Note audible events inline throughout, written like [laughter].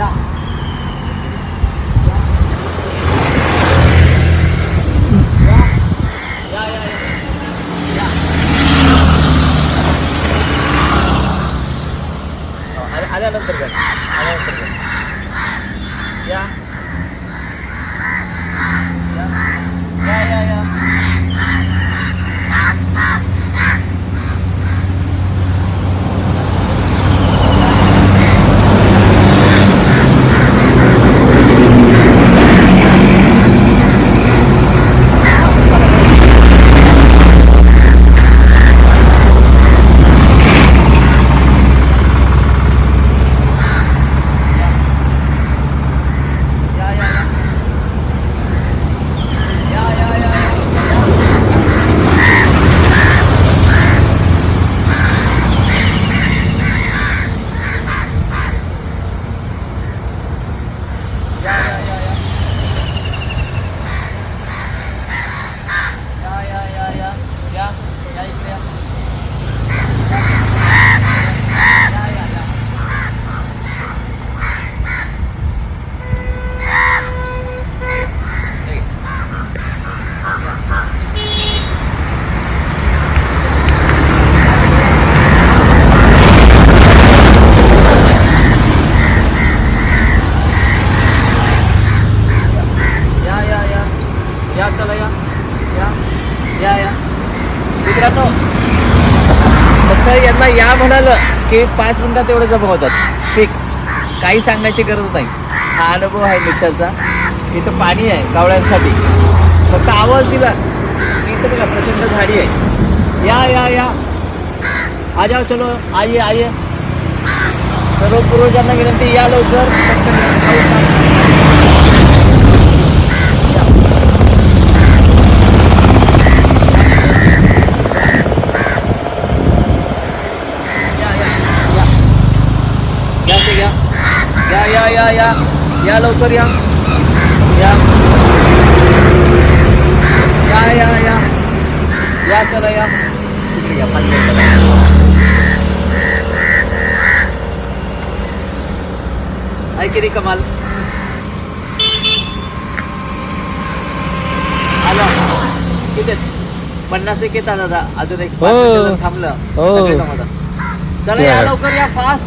야 या चला या. या. या या. मित्रांनो फक्त यांना या म्हणालं की पाच मिनिटात एवढं जमा होतात. ठीक. काही सांगण्याची गरज नाही. हा अनुभव आहे मित्राचा. इथं पाणी आहे कावळ्यांसाठी फक्त आवाज दिला. इथं बघा प्रचंड झाडी आहे. या या या. आ जाओ चलो. आइए आइए सर्व पूर्वजांना विनंती या लवकर. या ते घ्या या या या या। या लवकर या। या। या या या। या चला या। तिकडे या कमाल. आलो. किती? पन्नास एक येतात दादा. अजून एक थांबलं. चला या लवकर या फास्ट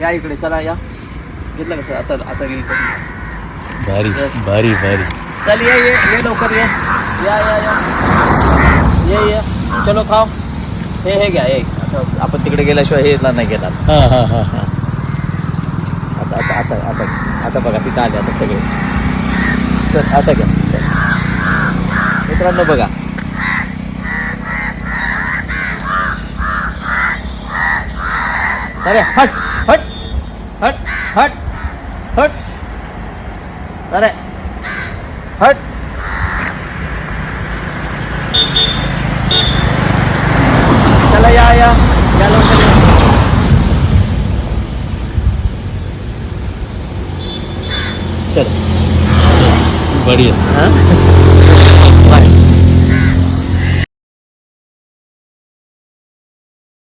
या इकडे चला या. घेतलं कसं असं असं गेलं भारी. भारी भारी. चल ये ये ये लवकर ये. या या या. ये ये. चलो खाओ. हे हे घ्या हे. आता आपण तिकडे गेल्याशिवाय हे ना नाही घेणार. हा हा हा हा. आता आता आता आता आता बघा तिथं आले आता सगळे. चल आता घ्या. चल. मित्रांनो बघा. अरे हट. हट हट. अरे हट. चला या या. या लवकर या. चल. बढ़िया. हाँ? [laughs]